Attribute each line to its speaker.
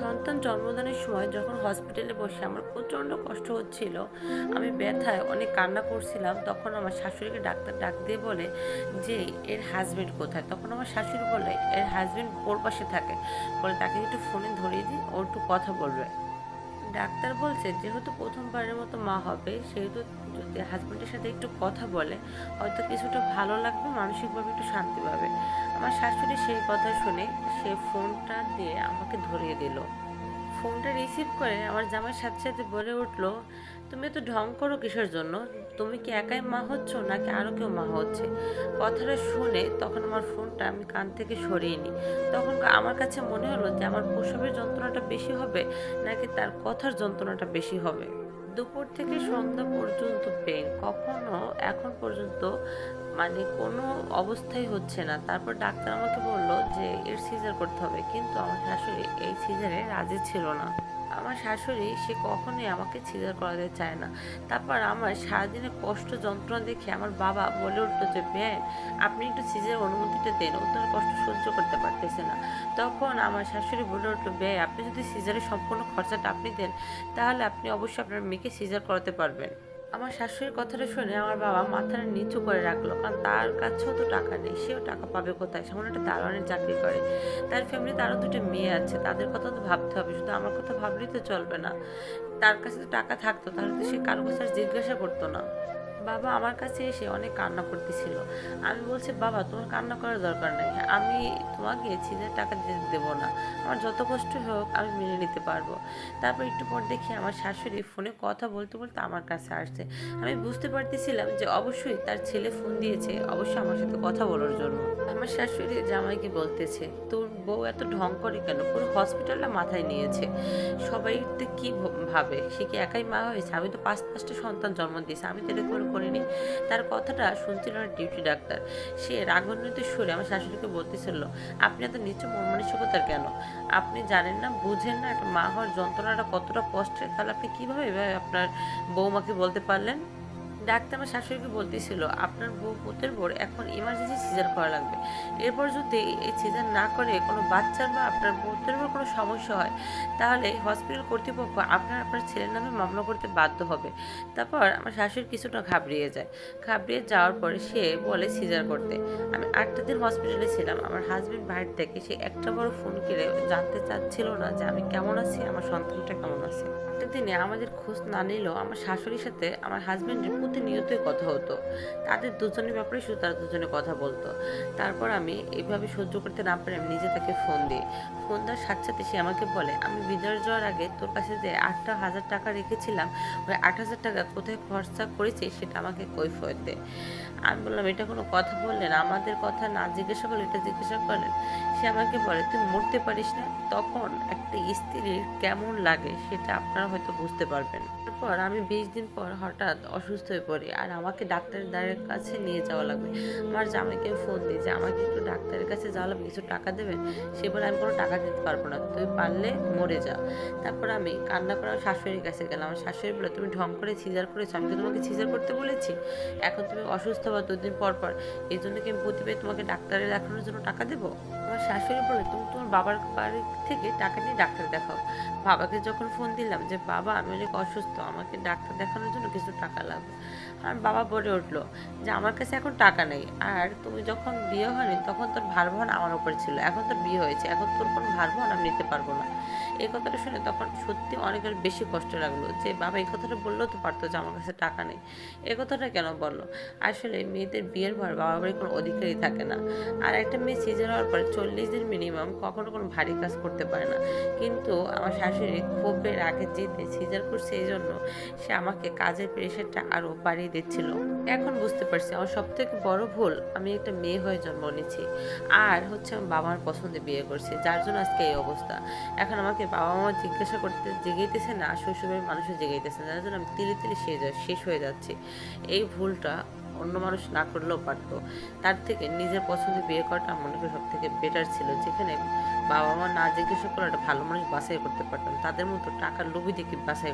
Speaker 1: সন্তান জন্মদানের সময় যখন হসপিটালে বসে আমার প্রচণ্ড কষ্ট হচ্ছিল। আমি ব্যথায় অনেক কান্না করছিলাম। তখন আমার শাশুড়িকে ডাক্তার ডাক দিয়ে বলে যে, এর হাজবেন্ড কোথায়? তখন আমার শাশুড়ি বলে, এর হাজব্যান্ড ওর পাশে থাকে। বলে তাকে একটু ফোনে ধরিয়ে দিই ওর একটু কথা বলবে। ডাক্তার বলছে, যেহেতু প্রথমবারের মতো মা হবে, সেহেতু যদি হাজব্যান্ডের সাথে একটু কথা বলে, হয়তো কিছুটা ভালো লাগবে, মানসিকভাবে একটু শান্তি পাবে। আমার শাশুড়ি সেই কথা শুনে সে ফোনটা দিয়ে আমাকে ধরিয়ে দিল। ফোনটা রিসিভ করে আমার জামাই সাথে সাথে বলে উঠল তুমি তো ঢং করো কিসের জন্য? তুমি কি একাই মা হচ্ছ নাকি আরও কেউ মা হচ্ছে? কথাটা শুনে তখন আমার ফোনটা আমি কান থেকে সরিয়ে নিই। তখন আমার কাছে মনে হলো যে আমার প্রসবের যন্ত্রণাটা বেশি হবে নাকি তার কথার যন্ত্রণাটা বেশি হবে। দুপুর থেকে সন্ধ্যা পর্যন্ত পেন কখনো এখন পর্যন্ত মানে কোনো অবস্থাই হচ্ছে না। তারপর ডাক্তার আমাকে বলল যে এর সিজার করতে হবে, কিন্তু আমার শাশুড়ি এই সিজারে রাজি ছিল না। আমার শাশুড়ি, সে কখনোই আমাকে ছিদার করাতে চায় না। তারপর আমার সারাদিনের কষ্ট যন্ত্রণা দেখে আমার বাবা বলে উঠতো যে ব্যান আপনি একটু সিজারের অনুমতিটা দেন। ও কষ্ট সহ্য করতে পারতেছে না। তখন আমার শাশুড়ি বলে উঠল ব্যয় আপনি যদি সিজারের সম্পূর্ণ খরচাটা আপনি দেন, তাহলে আপনি অবশ্যই আপনার মেয়েকে সিজার করাতে পারবেন। আমার শাশুড়ির কথাটা শুনে আমার বাবা মাথাটা নিচু করে রাখল। কারণ তার কাছেও তো টাকা নেই, সেও টাকা পাবে কোথায়? সেমন একটা দারোয়ানের চাকরি করে। তার ফ্যামিলি আরও দুটো মেয়ে আছে, তাদের কথা তো ভাবতে হবে, শুধু আমার কথা ভাবলেই তো চলবে না। তার কাছে তো টাকা থাকতো, তাহলে তো সে কারও কাছে জিজ্ঞাসা করতো না। বাবা আমার কাছে এসে অনেক কান্না করতেছিল। আমি বলছি, বাবা, তোমার কান্না করার দরকার নেই। আমি তোমাকে ছিনের টাকা দিতে দেবো না। আমার যত কষ্ট হোক, আমি মেনে নিতে পারব। তারপর একটু পর দেখি আমার শাশুড়ি ফোনে কথা বলতে বলতে আমার কাছে আসছে। আমি বুঝতে পারতেছিলাম যে অবশ্যই তার ছেলে ফোন দিয়েছে অবশ্যই আমার সাথে কথা বলার জন্য। আমার শাশুড়ি জামাইকে বলতেছে, তোর বউ এত ঢং করে কেন? পুরো হসপিটালটা মাথায় নিয়েছে। সবাই তো কি ভাবে? সে কি একাই মা হয়েছে? আমি তো পাঁচ পাঁচটা সন্তান জন্ম দিয়েছি। আমি তো এরকম করিনি। তার কথাটা শুনছিল না ডিউটি ডাক্তার। সে রাগান্বিত সুরে আমার শাশুড়িকে বলতেছিল, আপনি এত নিচু মনমানসিকতার কেন? আপনি জানেন না, বুঝেন না, একটা মা হওয়ার যন্ত্রণাটা কতটা কষ্টের। তাহলে আপনি কীভাবে এভাবে আপনার বৌমাকে বলতে পারলেন? ডাক্তার আমার শাশুড়িকে বলতেছিল, আপনার বউ পুতের বোর এখন ইমার্জেন্সি সিজার করা লাগবে। এরপর যদি এই সিজার না করে কোনো বাচ্চার বা আপনার পুতের বোর কোনো সমস্যা হয়, তাহলে হসপিটাল কর্তৃপক্ষ আপনার আপনার ছেলের নামে মামলা করতে বাধ্য হবে। তারপর আমার শাশুড়ি কিছুটা ঘাবড়িয়ে যায়। ঘাবড়িয়ে যাওয়ার পরে সে বলে সিজার করতে, আমি আটটা দিন হসপিটালে ছিলাম। আমার হাজবেন্ড বাইরে থেকে সে একটা বড় ফোন করে জানতে চাচ্ছিল না যে আমি কেমন আছি, আমার সন্তানটা কেমন আছে। একটা দিনে আমাদের খোঁজ না নিলেও আমার শাশুড়ির সাথে আমার হাজবেন্ডের প্রতিনিয়তই কথা হতো। তাদের দুজনের ব্যাপারে শুধু তারা দুজনে কথা বলতো। তারপর আমি এইভাবে সহ্য করতে না পারে আমি নিজে তাকে ফোন দিই। ফোন দেওয়ার সাথে সাথে সে আমাকে বলে, আমি বিদায় যাওয়ার আগে তোর কাছে যে আটটা হাজার টাকা রেখেছিলাম, ওই আট হাজার টাকা কোথায় খরচা করেছি সেটা আমাকে কৈফিয়ত দে। আমি বললাম, এটা কোনো কথা বললেন? আমাদের কথা না জিজ্ঞাসা করলে এটা জিজ্ঞাসা করেন সে আমাকে বলে, তুই মরতে পারিস না, তখন একটা স্ত্রীর কেমন লাগে সেটা আপনারা হয়তো বুঝতে পারবেন। তারপর আমি বিশ দিন পর হঠাৎ অসুস্থ হয়ে পড়ি। আর আমাকে ডাক্তারের দ্বারের কাছে নিয়ে যাওয়া লাগবে। আমার জামাইকে ফোন দিই যে, আমাকে একটু ডাক্তারের কাছে যাওয়া লাগবে, কিছু টাকা দেবেন? সে বলে, আমি কোনো টাকা দিতে পারব না, তুই পারলে মরে যা। তারপর আমি কান্না করে আমার শাশুড়ির কাছে গেলাম। আমার শাশুড়ি বলে, তুমি ঢং করে সিজার করেছ, আমি তো তোমাকে সিজার করতে বলেছি? এখন তুমি অসুস্থ বা দুদিন পর পর, এই জন্য কি আমি প্রতিবার তোমাকে ডাক্তারে দেখানোর জন্য টাকা দেবো? আমার শাশুড়ি বলে, তুমি তোমার বাবার বাড়ি থেকে টাকা নিয়ে ডাক্তার দেখাও। বাবাকে যখন ফোন দিলাম যে, বাবা, আমি অনেক অসুস্থ, আমাকে ডাক্তার দেখানোর জন্য কিছু টাকা লাগবে। আর বাবা বলে উঠল যে, আমার কাছে এখন টাকা নেই। আর তুমি যখন বিয়ে হয়নি, তখন তোর ভার বহন আমার উপর ছিল। এখন তোর বিয়ে হয়েছে। এখন তোর কোনো ভার বহন আমি নিতে পারব না। এই কথাটা শুনে তখন সত্যি অনেকের বেশি কষ্ট লাগল যে, বাবা এই কথাটা বললেও তো পারতো যে, আমার কাছে টাকা নেই। এই কথাটা কেন বলল? আসলে মেয়েদের বিয়ের পর বাবা বাড়ির কোনো অধিকারই থাকে না। আর একটা মেয়ে সিজার হওয়ার পর চল্লিশ দিন মিনিমাম কখনো কোনো ভারী কাজ করতে পারে না। কিন্তু আমার শাশুড়ি ক্ষোভের আগে জিতে সিজার করছে, এই জন্য সে আমাকে কাজের প্রেশারটা আরও বাড়িয়ে দিচ্ছিল। এখন বুঝতে পারছি আমার সব থেকে বড় ভুল, আমি একটা মেয়ে হয়ে জন্ম নিয়েছি। আর হচ্ছে আমি বাবার পছন্দে বিয়ে করছি, যার জন্য আজকে এই অবস্থা। এখন আমাকে বাবা মা জিজ্ঞাসা করতে জেগেইতেছে না, শ্বশুরবাড়ির মানুষও জেগেইতেছে না, যার জন্য আমি তিলে তিলে শেষ শেষ হয়ে যাচ্ছি। এই ভুলটা অন্য মানুষ না করলেও পারতো। তার থেকে নিজের পছন্দে বিয়ে করাটা আমার মনে করি সব থেকে বেটার ছিল, যেখানে বাবা মা না জিজ্ঞাসা করে একটা ভালো মানুষ বাছাই করতে পারতাম। তাদের মতো টাকার লোভী দেখে বাছাই